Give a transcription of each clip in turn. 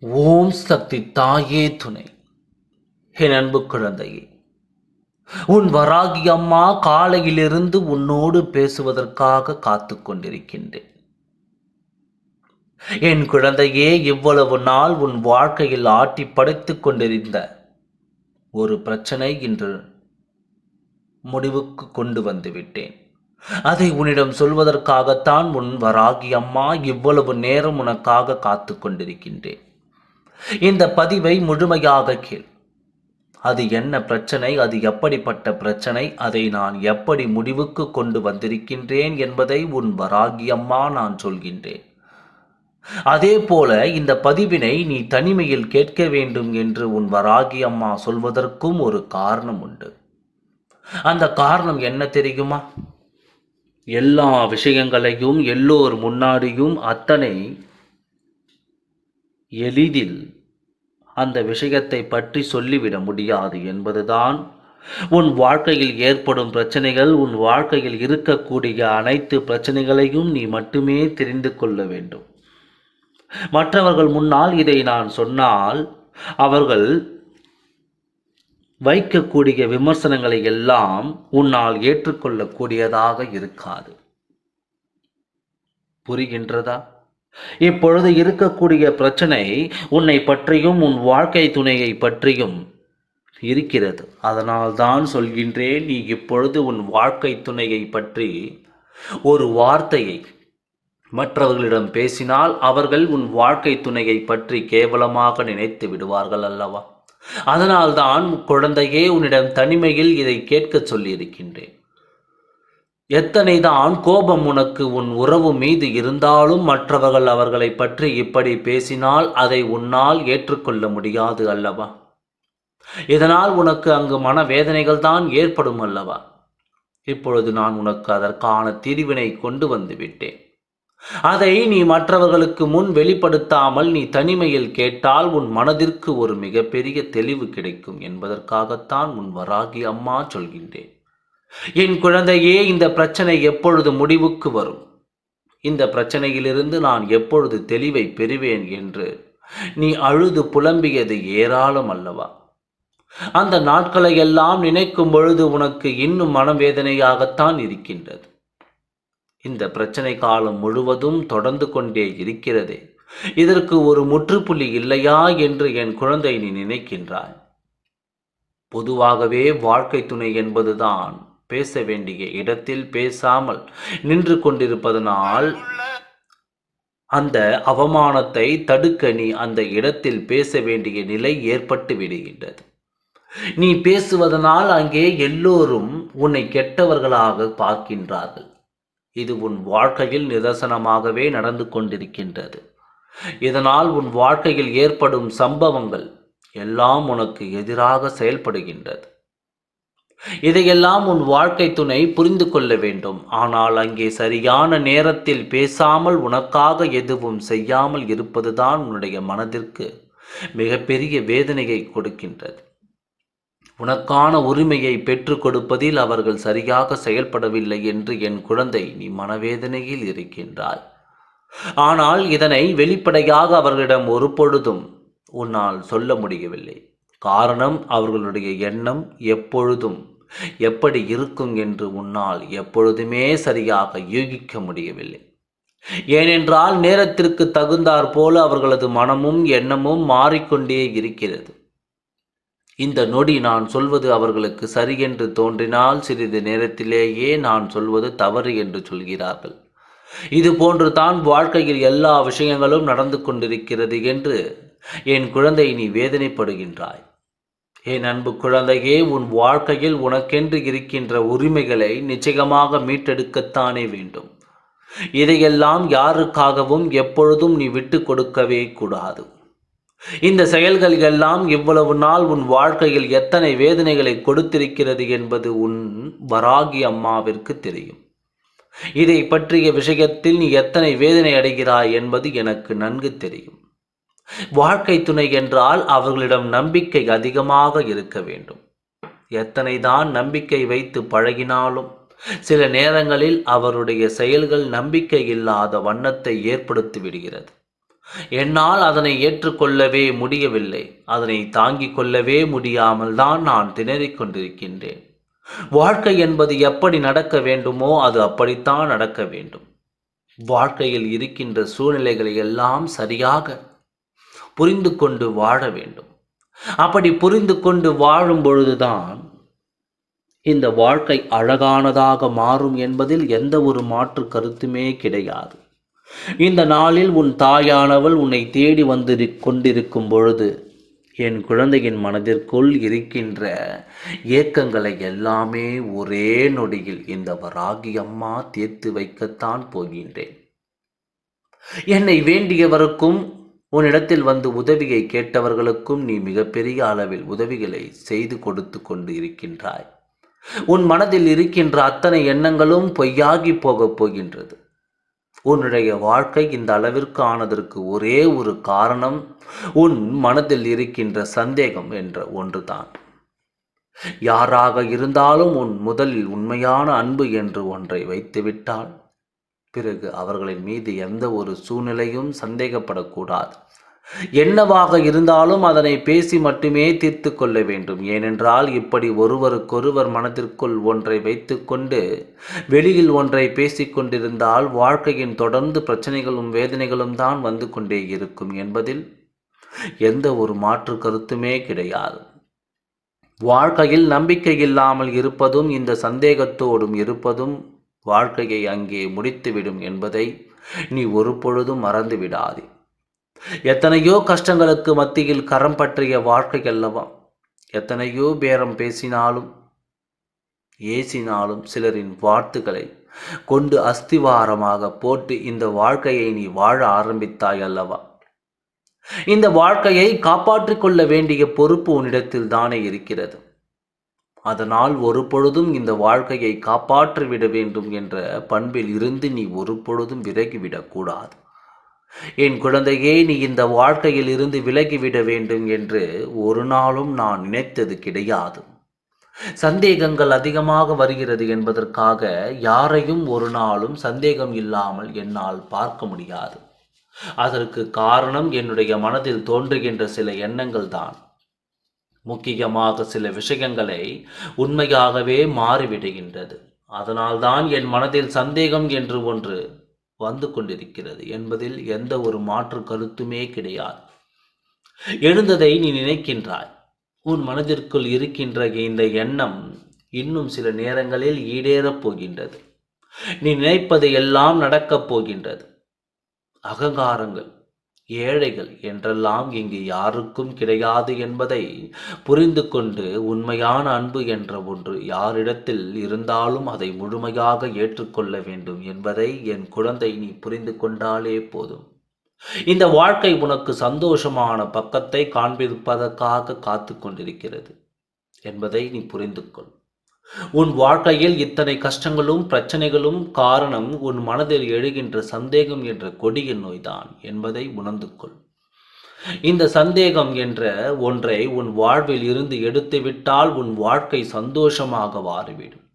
ஓம் சக்தி தாயே துணை. என் அன்பு குழந்தையே உன் வராகி அம்மா காலையிலிருந்து உன்னோடு பேசுவதற்காக காத்து கொண்டிருக்கின்றேன். என் குழந்தையே இவ்வளவு நாள் உன் வாழ்க்கையில் ஆட்டி படைத்துக் கொண்டிருந்த ஒரு பிரச்சனை இன்று முடிவுக்கு கொண்டு வந்துவிட்டேன் அதை உன்னிடம் சொல்வதற்காகத்தான் உன் வராகி அம்மா இவ்வளவு நேரம் உனக்காக காத்து கொண்டிருக்கின்றேன். இந்த பதிவை முழுமையாக கேள். அது என்ன பிரச்சனை? அது எப்படிப்பட்ட பிரச்சனை? அதை நான் எப்படி முடிவுக்கு கொண்டு வந்திருக்கின்றேன் என்பதை உன் வராகி அம்மா நான் சொல்கின்றேன். அதே போல இந்த பதிவினை நீ தனிமையில் கேட்க வேண்டும் என்று உன் வராகி அம்மா சொல்வதற்கும் ஒரு காரணம் உண்டு. அந்த காரணம் என்ன தெரியுமா? எல்லா விஷயங்களையும் எல்லோர் முன்னாடியும் அத்தனை எளிதில் அந்த விஷயத்தை பற்றி சொல்லிவிட முடியாது என்பதுதான். உன் வாழ்க்கையில் ஏற்படும் பிரச்சனைகள் உன் வாழ்க்கையில் இருக்கக்கூடிய அனைத்து பிரச்சனைகளையும் நீ மட்டுமே தெரிந்து கொள்ள வேண்டும். மற்றவர்கள் முன்னால் இதை நான் சொன்னால் அவர்கள் வைக்கக்கூடிய விமர்சனங்களை எல்லாம் உன்னால் ஏற்றுக்கொள்ளக்கூடியதாக இருக்காது. புரிகின்றதா? இப்பொழுது இருக்கக்கூடிய பிரச்சனை உன்னை பற்றியும் உன் வாழ்க்கை துணையை பற்றியும் இருக்கிறது. அதனால் தான் சொல்கின்றேன் நீ இப்பொழுது உன் வாழ்க்கை துணையை பற்றி ஒரு வார்த்தையை மற்றவர்களிடம் பேசினால் அவர்கள் உன் வாழ்க்கை துணையை பற்றி கேவலமாக நினைத்து விடுவார்கள் அல்லவா? அதனால்தான் குழந்தையே உன்னிடம் தனிமையில் இதை கேட்கச் சொல்லியிருக்கின்றேன். எத்தனைதான் கோபம் உனக்கு உன் உறவு மீது இருந்தாலும் மற்றவர்கள் அவர்களை பற்றி இப்படி பேசினால் அதை உன்னால் ஏற்றுக்கொள்ள முடியாது அல்லவா? இதனால் உனக்கு அங்கு மனவேதனைகள் தான் ஏற்படும் அல்லவா? இப்பொழுது நான் உனக்கு அதற்கான தீர்வினை கொண்டு வந்து விட்டேன். அதை நீ மற்றவர்களுக்கு முன் வெளிப்படுத்தாமல் நீ தனிமையில் கேட்டால் உன் மனதிற்கு ஒரு மிகப்பெரிய தெளிவு கிடைக்கும் என்பதற்காகத்தான் உன் வராகி அம்மா சொல்கின்றேன். என் குழந்தையே இந்த பிரச்சனை எப்பொழுது முடிவுக்கு வரும்? இந்த பிரச்சனையிலிருந்து நான் எப்பொழுது தெளிவை பெறுவேன் என்று நீ அழுது புலம்பியது ஏராளம் அல்லவா? அந்த நாட்களை எல்லாம் நினைக்கும் பொழுது உனக்கு இன்னும் மனவேதனையாகத்தான் இருக்கின்றது. இந்த பிரச்சனை காலம் முழுவதும் தொடர்ந்து கொண்டே இருக்கிறதே. இதற்கு ஒரு முற்றுப்புள்ளி இல்லையா என்று என் குழந்தை நீ நினைக்கின்றாய். பொதுவாகவே வாழ்க்கை துணை என்பதுதான் பேச வேண்டிய இடத்தில் பேசாமல் நின்று கொண்டிருப்பதனால் அந்த அவமானத்தை தடுக்க நீ அந்த இடத்தில் பேச வேண்டிய நிலை ஏற்பட்டு விடுகின்றது. நீ பேசுவதனால் அங்கே எல்லோரும் உன்னை கெட்டவர்களாக பார்க்கின்றார்கள். இது உன் வாழ்க்கையில் நிதர்சனமாகவே நடந்து கொண்டிருக்கின்றது. இதனால் உன் வாழ்க்கையில் ஏற்படும் சம்பவங்கள் எல்லாம் உனக்கு எதிராக செயல்படுகின்றது. இதையெல்லாம் உன் வாழ்க்கை துணை புரிந்து கொள்ள வேண்டும். ஆனால் அங்கே சரியான நேரத்தில் பேசாமல் உனக்காக எதுவும் செய்யாமல் இருப்பதுதான் உன்னுடைய மனதிற்கு மிகப்பெரிய வேதனையை கொடுக்கின்றது. உனக்கான உரிமையை பெற்று கொடுப்பதில் அவர்கள் சரியாக செயல்படவில்லை என்று என் குழந்தை நீ மனவேதனையில் இருக்கின்றாய் ஆனால் இதனை வெளிப்படையாக அவர்களிடம் ஒரு பொழுதும் உன்னால் சொல்ல முடியவில்லை. காரணம் அவர்களுடைய எண்ணம் எப்பொழுதும் எப்படி இருக்கும் என்று உன்னால் எப்பொழுதுமே சரியாக யூகிக்க முடியவில்லை. ஏனென்றால் நேரத்திற்கு தகுந்தாற் போல அவர்களது மனமும் எண்ணமும் மாறிக்கொண்டே இருக்கிறது. இந்த நொடி நான் சொல்வது அவர்களுக்கு சரி என்று தோன்றினால் சிறிது நேரத்திலேயே நான் சொல்வது தவறு என்று சொல்கிறார்கள். இது போன்று தான் வாழ்க்கையில் எல்லா விஷயங்களும் நடந்து கொண்டிருக்கிறது என்று என் குழந்தை நீ வேதனைப்படுகின்றாய். என் அன்பு குழந்தையே உன் வாழ்க்கையில் உனக்கென்று இருக்கின்ற உரிமைகளை நிச்சயமாக மீட்டெடுக்கத்தானே வேண்டும். இதையெல்லாம் யாருக்காகவும் எப்பொழுதும் நீ விட்டு கொடுக்கவே கூடாது. இந்த செயல்கள் எல்லாம் இவ்வளவு நாள் உன் வாழ்க்கையில் எத்தனை வேதனைகளை கொடுத்திருக்கிறது என்பது உன் வராகி அம்மாவிற்கு தெரியும். இதை பற்றிய விஷயத்தில் நீ எத்தனை வேதனை அடைகிறாய் என்பது எனக்கு நன்கு தெரியும். வாழ்க்கை துணை என்றால் அவர்களிடம் நம்பிக்கை அதிகமாக இருக்க வேண்டும். எத்தனை தான் நம்பிக்கை வைத்து பழகினாலும் சில நேரங்களில் அவருடைய செயல்கள் நம்பிக்கை இல்லாத வண்ணத்தை ஏற்படுத்தி விடுகிறது. என்னால் அதனை ஏற்றுக்கொள்ளவே முடியவில்லை அதனை தாங்கிக் கொள்ளவே முடியாமல் தான் நான் திணறிக் கொண்டிருக்கின்றேன். வாழ்க்கை என்பது எப்படி நடக்க வேண்டுமோ அது அப்படித்தான் நடக்க வேண்டும். வாழ்க்கையில் இருக்கின்ற சூழ்நிலைகளை எல்லாம் சரியாக புரிந்து கொண்டு வாழ வேண்டும். அப்படி புரிந்து கொண்டு வாழும் பொழுதுதான் இந்த வாழ்க்கை அழகானதாக மாறும் என்பதில் எந்த ஒரு மாற்று கருத்துமே கிடையாது. இந்த நாளில் உன் தாயானவள் உன்னை தேடி வந்து கொண்டிருக்கும் பொழுது என் குழந்தையின் மனதிற்குள் இருக்கின்ற ஏக்கங்களை எல்லாமே ஒரே நொடியில் இந்த வராகி அம்மா தீர்த்து வைக்கத்தான் போகின்றேன். என்னை வேண்டியவருக்கும் உன்னிடத்தில் வந்து உதவியை கேட்டவர்களுக்கும் நீ மிகப்பெரிய அளவில் உதவிகளை செய்து கொடுத்து கொண்டு இருக்கின்றாய் உன் மனதில் இருக்கின்ற அத்தனை எண்ணங்களும் பொய்யாகி போகப் போகின்றது. உன்னுடைய வாழ்க்கை இந்த அளவிற்கு ஆனதற்கு ஒரே ஒரு காரணம் உன் மனதில் இருக்கின்ற சந்தேகம் என்ற ஒன்றுதான். யாராக இருந்தாலும் உன் முதலில் உண்மையான அன்பு என்று ஒன்றை வைத்துவிட்டால் பிறகு அவர்களின் மீது எந்த ஒரு சூழ்நிலையும் சந்தேகப்படக்கூடாது. என்னவாக இருந்தாலும் அதனை பேசி மட்டுமே தீர்த்து கொள்ள வேண்டும். ஏனென்றால் இப்படி ஒருவருக்கொருவர் மனதிற்குள் ஒன்றை வைத்துக்கொண்டு வெளியில் ஒன்றை பேசிக்கொண்டிருந்தால் வாழ்க்கையின் தொடர்ந்து பிரச்சனைகளும் வேதனைகளும் தான் வந்து கொண்டே இருக்கும் என்பதில் எந்த ஒரு மாற்று கருத்துமே கிடையாது. வாழ்க்கையில் நம்பிக்கை இல்லாமல் இருப்பதும் இந்த சந்தேகத்தோடும் இருப்பதும் வாழ்க்கையை அங்கே முடித்துவிடும் என்பதை நீ ஒரு பொழுதும் மறந்து விடாதே எத்தனையோ கஷ்டங்களுக்கு மத்தியில் கரம் பற்றிய வாழ்க்கை அல்லவா? எத்தனையோ பேரம் பேசினாலும் ஏசினாலும் சிலரின் வார்த்தைகளை கொண்டு அஸ்திவாரமாக போட்டு இந்த வாழ்க்கையை நீ வாழ ஆரம்பித்தாய் அல்லவா? இந்த வாழ்க்கையை காப்பாற்றிக் கொள்ள வேண்டிய பொறுப்பு உன்னிடத்தில் தானே இருக்கிறது. அதனால் ஒரு பொழுதும் இந்த வாழ்க்கையை காப்பாற்றிவிட வேண்டும் என்ற பண்பில் இருந்து நீ ஒரு பொழுதும் விலகிவிடக்கூடாது என் குழந்தையே நீ இந்த வாழ்க்கையில் இருந்து விலகிவிட வேண்டும் என்று ஒரு நாளும் நான் நினைத்தது கிடையாது. சந்தேகங்கள் அதிகமாக வருகிறது என்பதற்காக யாரையும் ஒரு நாளும் சந்தேகம் இல்லாமல் என்னால் பார்க்க முடியாது. அதற்கு காரணம் என்னுடைய மனதில் தோன்றுகின்ற சில எண்ணங்கள் தான் முக்கியமாக சில விஷயங்களை உண்மையாகவே மாறிவிடுகின்றது. அதனால்தான் என் மனதில் சந்தேகம் என்று ஒன்று வந்து கொண்டிருக்கிறது என்பதில் எந்த ஒரு மாற்று கருத்துமே கிடையாது. எழுந்ததை நீ நினைக்கின்றாய். உன் மனதிற்குள் இருக்கின்ற இந்த எண்ணம் இன்னும் சில நேரங்களில் ஈடேறப் போகின்றது. நீ நினைப்பது எல்லாம் நடக்கப் போகின்றது. அகங்காரங்கள் ஏழைகள் என்றெல்லாம் இங்கு யாருக்கும் கிடையாது என்பதை புரிந்து கொண்டு உண்மையான அன்பு என்ற ஒன்று யாரிடத்தில் இருந்தாலும் அதை முழுமையாக ஏற்றுக்கொள்ள வேண்டும் என்பதை என் குழந்தை நீ புரிந்து கொண்டாலே போதும். இந்த வாழ்க்கை உனக்கு சந்தோஷமான பக்கத்தை காண்பிப்பதற்காக காத்து கொண்டிருக்கிறது என்பதை நீ புரிந்து கொள். உன் வாழ்க்கையில் இத்தனை கஷ்டங்களும் பிரச்சனைகளும் காரணம் உன் மனதில் எழுகின்ற சந்தேகம் என்ற கொடிய நோய்தான் என்பதை உணர்ந்து கொள் இந்த சந்தேகம் என்ற ஒன்றை உன் வாழ்வில் இருந்து எடுத்துவிட்டால் உன் வாழ்க்கை சந்தோஷமாக மாறிவிடும்.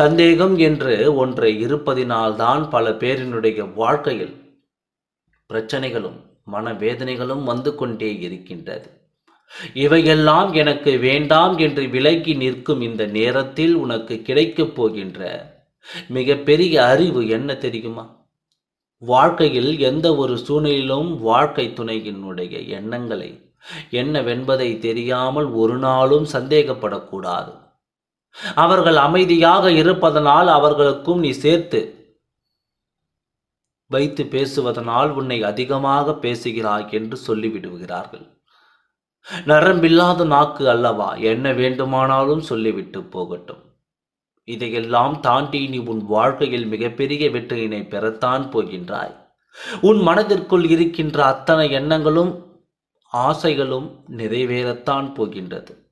சந்தேகம் என்று ஒன்றை இருப்பதினால்தான் பல பேரினுடைய வாழ்க்கையில் பிரச்சனைகளும் மனவேதனைகளும் வந்து கொண்டே இருக்கின்றது. இவையெல்லாம் எனக்கு வேண்டாம் என்று விலகி நிற்கும் இந்த நேரத்தில் உனக்கு கிடைக்கப் போகின்ற மிகப்பெரிய அறிவு என்ன தெரியுமா? வாழ்க்கையில் எந்த ஒரு சூழ்நிலையிலும் வாழ்க்கை துணையினுடைய எண்ணங்களை என்னவென்பதை தெரியாமல் ஒரு நாளும் சந்தேகப்படக்கூடாது. அவர்கள் அமைதியாக இருப்பதனால் அவர்களுக்கும் நீ சேர்த்து வைத்து பேசுவதனால் உன்னை அதிகமாக பேசுகிறாய் என்று சொல்லிவிடுகிறார்கள். நரம்பில்லாத நாக்கு அல்லவா? என்ன வேண்டுமானாலும் சொல்லிவிட்டு போகட்டும். இதையெல்லாம் தாண்டி நீ உன் வாழ்க்கையில் மிகப்பெரிய வெற்றியினை பெறத்தான் போகின்றாய். உன் மனதிற்குள் இருக்கின்ற அத்தனை எண்ணங்களும் ஆசைகளும் நிறைவேறத்தான் போகின்றது.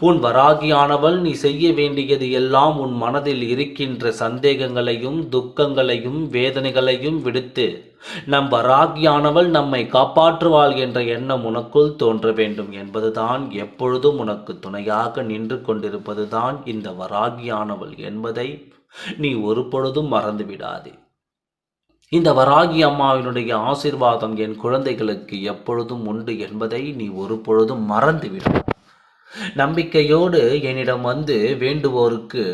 உன் வராகியானவள் நீ செய்ய வேண்டியது எல்லாம் உன் மனதில் இருக்கின்ற சந்தேகங்களையும் துக்கங்களையும் வேதனைகளையும் விடுத்து நம் வராகியானவள் நம்மை காப்பாற்றுவாள் என்ற எண்ணம் உனக்குள் தோன்ற வேண்டும் என்பதுதான் எப்பொழுதும் உனக்கு துணையாக நின்று கொண்டிருப்பதுதான் இந்த வராகியானவள் என்பதை நீ ஒரு பொழுதும் மறந்து விடாதே இந்த வராகி அம்மாவினுடைய ஆசிர்வாதம் என் குழந்தைகளுக்கு எப்பொழுதும் உண்டு என்பதை நீ ஒரு பொழுதும் மறந்துவிடும் நம்பிக்கையோடு என்னிடம் வந்து வேண்டுவோருக்கு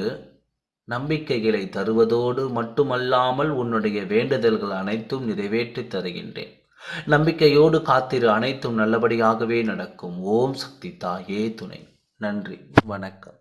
நம்பிக்கைகளை தருவதோடு மட்டுமல்லாமல் உன்னுடைய வேண்டுதல்கள் அனைத்தும் நிறைவேற்றி தருகின்றேன். நம்பிக்கையோடு காத்திரு அனைத்தும் நல்லபடியாகவே நடக்கும். ஓம் சக்தி தாயே துணை. நன்றி. வணக்கம்.